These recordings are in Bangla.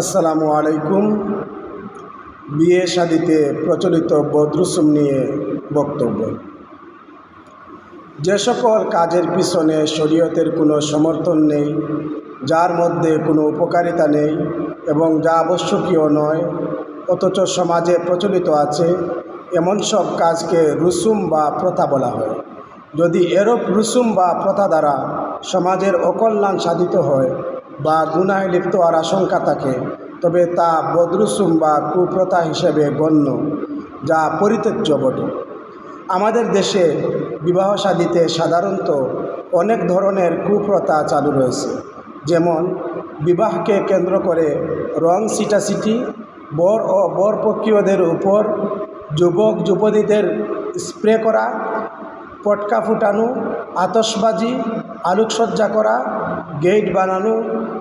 আসসালামু আলাইকুম। বিয়ে শাদিতে প্রচলিত বদরুসুম নিয়ে বক্তব্য। যে সকল কাজের পিছনে শরীয়তের কোনো সমর্থন নেই, যার মধ্যে কোনো উপকারিতা নেই এবং যা আবশ্যকীয় নয়, অথচ সমাজে প্রচলিত আছে, এমন সব কাজকে রুসুম বা প্রথা বলা হয়। যদি এরূপ রুসুম বা প্রথা দ্বারা সমাজের অকল্যাণ সাধিত হয় বা গুনায় লিপ্ত হওয়ার আশঙ্কা থাকে, তবে তা বদরুসুম বা কুপ্রথা হিসেবে গণ্য, যা পরিত্যাজ্য বটে। আমাদের দেশে বিবাহ শাদিতে সাধারণত অনেক ধরনের কুপ্রথা চালু রয়েছে, যেমন বিবাহকে কেন্দ্র করে রং সিটাসিটি, বর ও বরপক্ষীয়দের উপর যুবক যুবতীদের স্প্রে করা, পটকা ফুটানো আতসবাজি আলোকসজ্জা করা, গেট বানানো,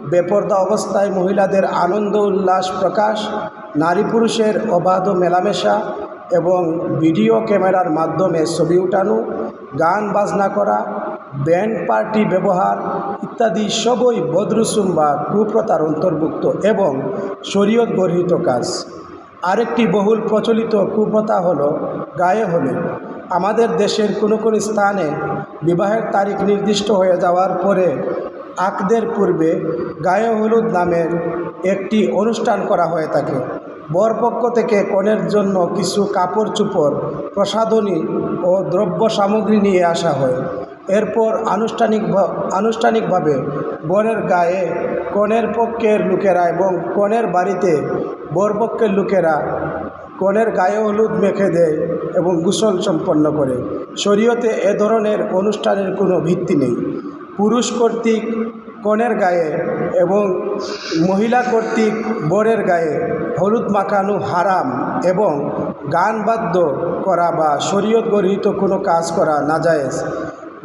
বেপর্দা অবস্থায় মহিলাদের আনন্দ, উল্লাস, প্রকাশ, নারী পুরুষের অবাধ মেলামেশা এবং ভিডিও ক্যামেরার মাধ্যমে ছবি উঠানো, গান বাজনা করা, ব্যান্ড পার্টি ব্যবহার ইত্যাদি সবই বদরুসুম বা কুপ্রতার অন্তর্ভুক্ত এবং শরীয়ত গর্হিত কাজ। আরেকটি বহুল প্রচলিত কুপ্রথা হল গায়ে হলুদ। আমাদের দেশের কোনো কোনো স্থানে বিবাহের তারিখ নির্দিষ্ট হয়ে যাওয়ার পরে আকদের পূর্বে গায়ে হলুদ নামের একটি অনুষ্ঠান করা হয়ে থাকে। বরপক্ষ থেকে কনের জন্য কিছু কাপড় চুপড়, প্রসাধনী ও দ্রব্য সামগ্রী নিয়ে আসা হয়। এরপর আনুষ্ঠানিক আনুষ্ঠানিকভাবে বরের গায়ে কনের পক্ষের লোকেরা এবং কনের বাড়িতে বরপক্ষের লোকেরা কনের গায়ে হলুদ মেখে দেয়। এবং গোসল সম্পন্ন করে। শরীয়তে এ ধরনের অনুষ্ঠানের কোনো ভিত্তি নেই। পুরুষ কর্তৃক কনের গায়ে এবং মহিলা কর্তৃক বরের গায়ে হলুদ মাখানো হারাম এবং গান বাদ্য করা বা শরীয়ত গরহিত কোনো কাজ করা নাজায়েজ।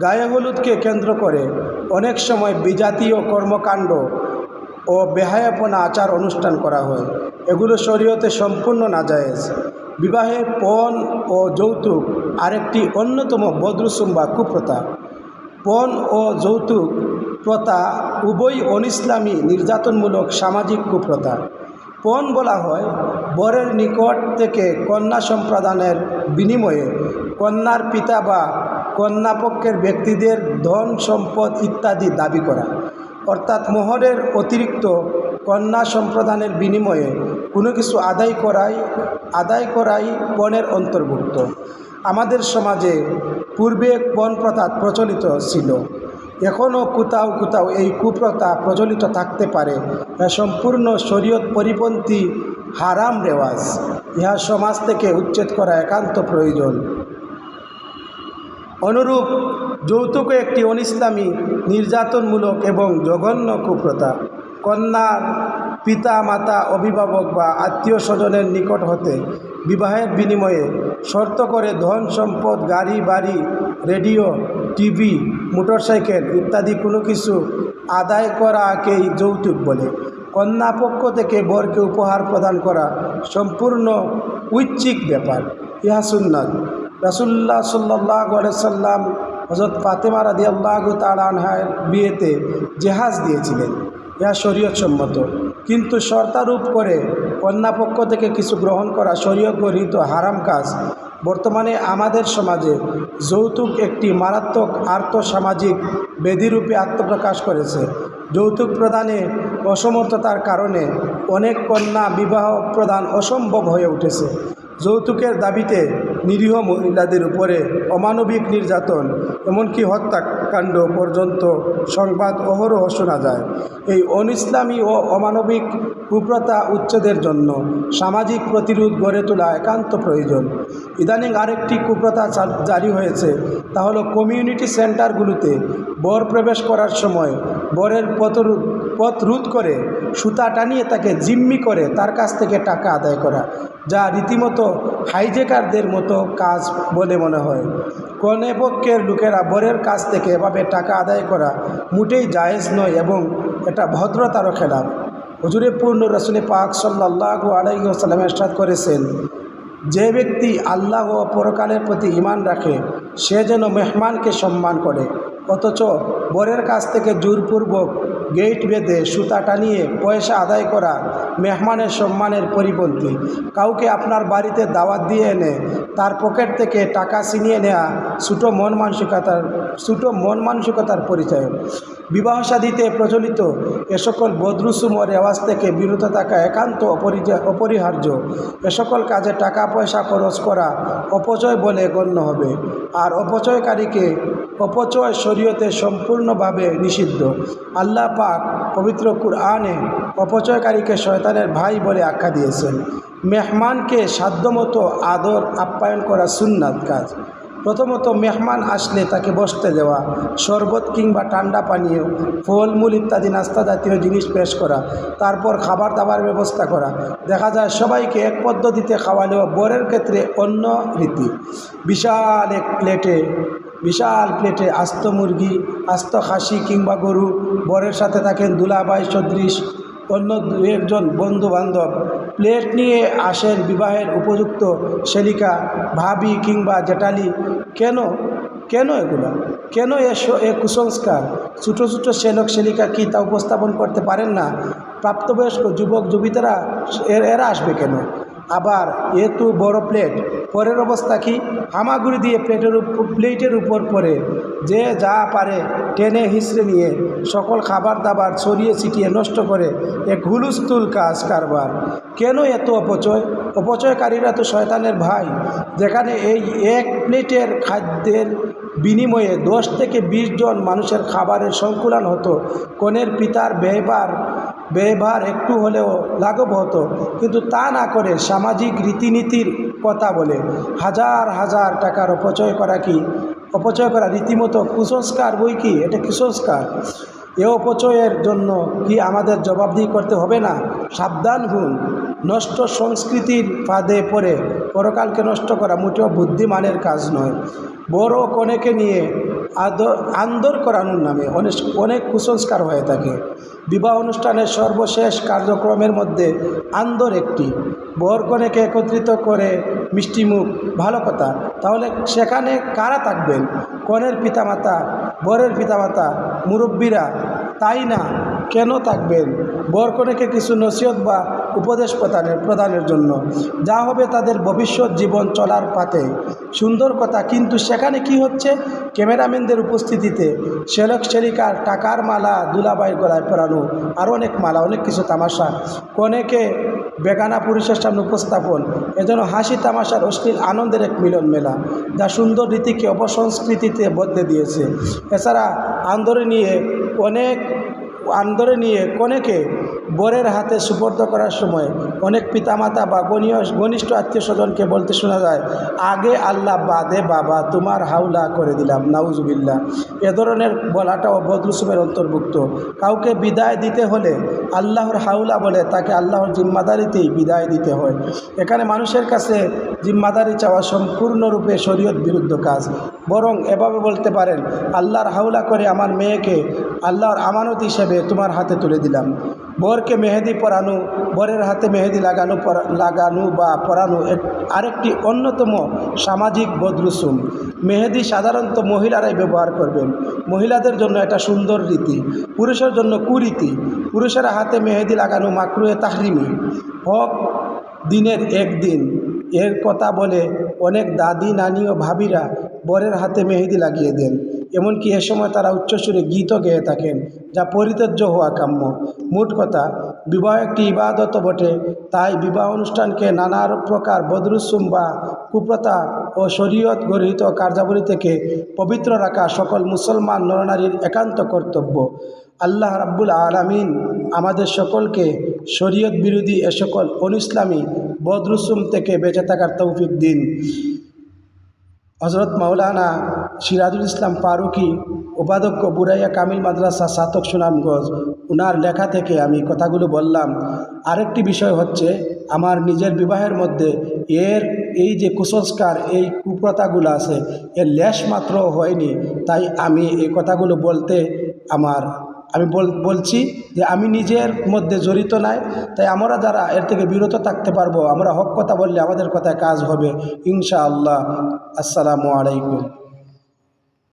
গায়ে হলুদকে কেন্দ্র করে অনেক সময় বিজাতীয় কর্মকাণ্ড ও বেহায়াপনা আচার অনুষ্ঠান করা হয়। এগুলো শরীয়তে সম্পূর্ণ নাজায়েজ। বিবাহে পণ ও যৌতুক আরেকটি অন্যতম বদরুসুম বা কুপ্রথা। পণ ও যৌতুক প্রথা উভয় অনিসলামী নির্যাতনমূলক সামাজিক কুপ্রথা। পণ বলা হয়, বরের নিকট থেকে কন্যা সম্প্রদানের বিনিময়ে কন্যার পিতা বা কন্যাপক্ষের ব্যক্তিদের ধন, সম্পদ ইত্যাদি দাবি করা। অর্থাৎ মোহরের অতিরিক্ত কন্যা সম্প্রদানের বিনিময়ে কোনো কিছু আদায় করাই আদায় করাই পণের অন্তর্ভুক্ত। আমাদের সমাজে পূর্বে পণ প্রথা প্রচলিত ছিল। এখনও কোথাও কোথাও এই কুপ্রথা প্রচলিত থাকতে পারে। সম্পূর্ণ শরীয়ত পরিপন্থী হারাম রেওয়াজ। ইহা সমাজ থেকে উচ্ছেদ করা একান্ত প্রয়োজন। অনুরূপ যৌতুক একটি অনিসলামী, নির্যাতনমূলক এবং জঘন্য কুপ্রথা কন্যার পিতা মাতা অভিভাবক বা আত্মীয় স্বজনের নিকট হতে বিবাহের বিনিময়ে শর্ত করে ধন, সম্পদ, গাড়ি, বাড়ি, রেডিও, টিভি, মোটরসাইকেল ইত্যাদি কোনো কিছু আদায় করাকেই যৌতুক বলে। কন্যা পক্ষ থেকে বরকে উপহার প্রদান করা সম্পূর্ণ ঐচ্ছিক ব্যাপার। ইহা সুন্নাত। রাসুল্লাহ সাল্লাহ সাল্লাম হজরত ফাতেমা রাদি আল্লাহ বিয়েতে জেহাজ দিয়েছিলেন। ইহা শরীয়ত সম্মত। কিন্তু শর্তারূপ করে কন্যাপক্ষ থেকে কিছু গ্রহণ করা শরীয়ত গরহিত হারাম কাজ। বর্তমানে আমাদের সমাজে যৌতুক একটি মারাত্মক আর্থসামাজিক বেদিরূপে আত্মপ্রকাশ করেছে। যৌতুক প্রদানে অসমর্থতার কারণে অনেক কন্যা বিবাহ প্রদান অসম্ভব হয়ে উঠেছে। যৌতুকের দাবিতে নিরীহ মহিলাদের উপরে অমানবিক নির্যাতন, এমনকি হত্যাকাণ্ড পর্যন্ত সংবাদ অহরহ শোনা যায়। এই অনিসলামী ও অমানবিক কুপ্রতা উচ্ছেদের জন্য সামাজিক প্রতিরোধ গড়ে তোলা একান্ত প্রয়োজন। ইদানিং আরেকটি কুপ্রথা জারি হয়েছে, তা হলো কমিউনিটি সেন্টারগুলোতে বর প্রবেশ করার সময় বরের পথরোধ পথ রোধ করে, সুতা টানিয়ে তাকে জিম্মি করে, তার কাছ থেকে টাকা আদায় করা, যা রীতিমতো হাইজেকারদের মতো কাজ বলে মনে হয়। কনে পক্ষের লোকেরা বরের কাছ থেকে এভাবে টাকা আদায় করা মোটেই জায়েজ নয় এবং এটা ভদ্রতারও খেলাফ হুজুরে পূর্ণ রসুল পাক সাল্লাহ আলাইসাল্লাম এরশাদ করেছেন, যে ব্যক্তি আল্লাহ ও পরকালের প্রতি ইমান রাখে, সে যেন মেহমানকে সম্মান করে, অথচ বরের কাছ থেকে জোরপূর্বক গেট বেঁধে সুতা টানিয়ে পয়সা আদায় করা মেহমানের সম্মানের পরিপন্থী। কাউকে আপনার বাড়িতে দাওয়াত দিয়ে এনে, তার পকেট থেকে টাকা ছিনিয়ে নেওয়া ছোটো মন মানসিকতার, ছোটো মন মানসিকতার পরিচয়। বিবাহ সাদিতে প্রচলিত এ সকল বদরুসুম রেওয়াজ থেকে বিরত থাকা একান্ত অপরিহার্য। এ সকল কাজে টাকা পয়সা খরচ করা অপচয় বলে গণ্য হবে। আর অপচয়কারীকে অপচয় শরীয়তে সম্পূর্ণভাবে নিষিদ্ধ। আল্লাহ পাক পবিত্র কুরআনে অপচয়কারীকে শয়তানের ভাই বলে আখ্যা দিয়েছেন। মেহমানকে সাধ্যমতো আদর, আপ্যায়ন করা সুন্নাত কাজ। প্রথমত মেহমান আসলে তাকে বসতে দেওয়া, শরবত কিংবা ঠান্ডা পানীয়, ফলমূল ইত্যাদি নাস্তা জাতীয় জিনিস পেশ করা, তারপর খাবার দাবার ব্যবস্থা করা। দেখা যায় সবাইকে এক পদ্ধতিতে খাওয়া খাওয়ালেও বরের ক্ষেত্রে অন্য রীতি। বিশাল এক প্লেটে বিশাল প্লেটে আস্ত মুরগি, আস্ত খাসি কিংবা গরু, বরের সাথে থাকেন দুলাভাই সদৃশ, অন্য দু একজন বন্ধু বান্ধব প্লেট নিয়ে আসেন বিবাহের উপযুক্ত সেলিকা, ভাবি কিংবা জেঠালি। কেন? কেন এগুলো? কেন এ কুসংস্কার? ছোটো ছোটো সেলক সেলিকা কি তা উপস্থাপন করতে পারেন না? প্রাপ্তবয়স্ক যুবক, যুবিতারা এরা আসবে কেন? আবার এ তো বড় প্লেট। পরের অবস্থা কি? হামাগুড়ি দিয়ে প্লেটের উপর প্লেটের উপর পরে যে যা পারে টেনে হিসড়ে নিয়ে সকল খাবার দাবার ছড়িয়ে ছিটিয়ে নষ্ট করে এক হুলুস্থুল কাজ কারবার। কেন এত অপচয়? অপচয়কারীরা তো শয়তানের ভাই। যেখানে এই এক প্লেটের খাদ্যের বিনিময়ে দশ থেকে বিশ জন মানুষের খাবারের সংকুলন হতো। কনের পিতার ব্যয়বার ব্যয়ভার একটু হলেও লাঘব হতো। কিন্তু তা না করে সামাজিক রীতিনীতির কথা বলে হাজার হাজার টাকার অপচয় করা কি? অপচয় করা রীতিমতো কুসংস্কার বই কি? এটা কুসংস্কার। এ অপচয়ের জন্য কি আমাদের জবাবদিহি করতে হবে না? সাবধান হন। নষ্ট সংস্কৃতির ফাঁদে পড়ে পরকালকে নষ্ট করা মোটেও বুদ্ধিমানের কাজ নয়। বড় কনেকে নিয়ে আদর, আন্দর করানোর নামে অনেক অনেক কুসংস্কার হয়ে থাকে। বিবাহ অনুষ্ঠানের সর্বশেষ কার্যক্রমের মধ্যে আন্দর একটি। বর কনেকে একত্রিত করে মিষ্টিমুখ ভালো কথা। তাহলে সেখানে কারা থাকবেন? কনের পিতামাতা, বরের পিতামাতা, মুরব্বীরা? তাই না? কেন থাকবেন? বর কনেকে কিছু নসিহত বা উপদেশ প্রদানের প্রদানের জন্য। যা হবে তাদের ভবিষ্যৎ জীবন চলার পাতে সুন্দর কথা, কিন্তু সেখানে কি হচ্ছে? ক্যামেরাম্যানদের উপস্থিতিতে সেলক সেলিকার টাকার মালা দুলাবাইয়ের গলায় পরানো। আরও অনেক মালা, অনেক কিছু তামাশা। কনেকে বেগানা পুরুষের সামনে উপস্থাপন। এজন্য হাসি তামাশার অশ্লীল আনন্দের এক মিলন মেলা। যা সুন্দর রীতিকে অপসংস্কৃতিতে বদলে দিয়েছে। এছাড়া আন্দোলন নিয়ে অনেক আন্দরে নিয়ে কনেকে বরের হাতে সুপর্দ করার সময় অনেক পিতামাতা বা গণীয়, ঘনিষ্ঠ আত্মীয় স্বজনকে বলতে শোনা যায়, আগে আল্লাহ বাদে বাবা, তোমার হাউলা করে দিলাম। নাউজুবিল্লা এ ধরনের বলাটাও বদরুসুমের অন্তর্ভুক্ত। কাউকে বিদায় দিতে হলে আল্লাহর হাউলা বলে তাকে আল্লাহর জিম্মাদারিতেই বিদায় দিতে হয়। এখানে মানুষের কাছে জিম্মাদারি চাওয়া সম্পূর্ণরূপে শরীয়ত বিরুদ্ধ কাজ। বরং এভাবে বলতে পারেন, আল্লাহর হাউলা করে আমার মেয়েকে আল্লাহর আমানত হিসেবে তোমার হাতে তুলে দিলাম। বরকে মেহেদি পরানো, বরের হাতে মেহেদি লাগানো লাগানো বা পরানো আরেকটি অন্যতম সামাজিক বদরুসুম মেহেদি সাধারণত মহিলারাই ব্যবহার করবেন। মহিলাদের জন্য এটা সুন্দর রীতি। পুরুষের জন্য কুরীতি। পুরুষের হাতে মেহেদি লাগানো মাকরুয়ে তাহরিমি। হক দিনের একদিন এর কথা বলে অনেক দাদি, নানি ও ভাবিরা বরের হাতে মেহেদি লাগিয়ে দেন। এমনকি এ সময় তারা উচ্চস্বরে গীতও গেয়ে থাকেন, যা পরিত্যাজ্য হওয়া কাম্য। মোট কথা, বিবাহ একটি ইবাদত বটে, তাই বিবাহ অনুষ্ঠানকে নানা প্রকার বদরুসুম বা কুপ্রথা ও শরীয়ত গরহিত কার্যাবলী থেকে পবিত্র রাখা সকল মুসলমান নরনারীর একান্ত কর্তব্য। আল্লাহ রাব্বুল আলামিন আমাদের সকলকে শরীয়ত বিরোধী এ সকল অনিসলামী বদরুসুম থেকে বেঁচে থাকার তৌফিক দিন। হজরত মাওলানা সিরাজুল ইসলাম ফারুকি, উপাধ্যক্ষ বুরাইয়া কামিল মাদ্রাসা সাতক সুনামগঞ্জ, উনার লেখা থেকে আমি কথাগুলো বললাম। আরেকটি বিষয় হচ্ছে, আমার নিজের বিবাহের মধ্যে এর এই যে কুসংস্কার, এই কুপ্রথাগুলো আছে, এর লেশ মাত্র হয়নি, তাই আমি এই কথাগুলো বলতে আমার আমি বল, বলছি যে আমি নিজের মধ্যে জড়িত নাই, তাই আমরা যারা এর থেকে বিরত থাকতে পারব, আমরা হক কথা বললে আমাদের কথায় কাজ হবে। ইনশাআল্লাহ। আসসালামু আলাইকুম।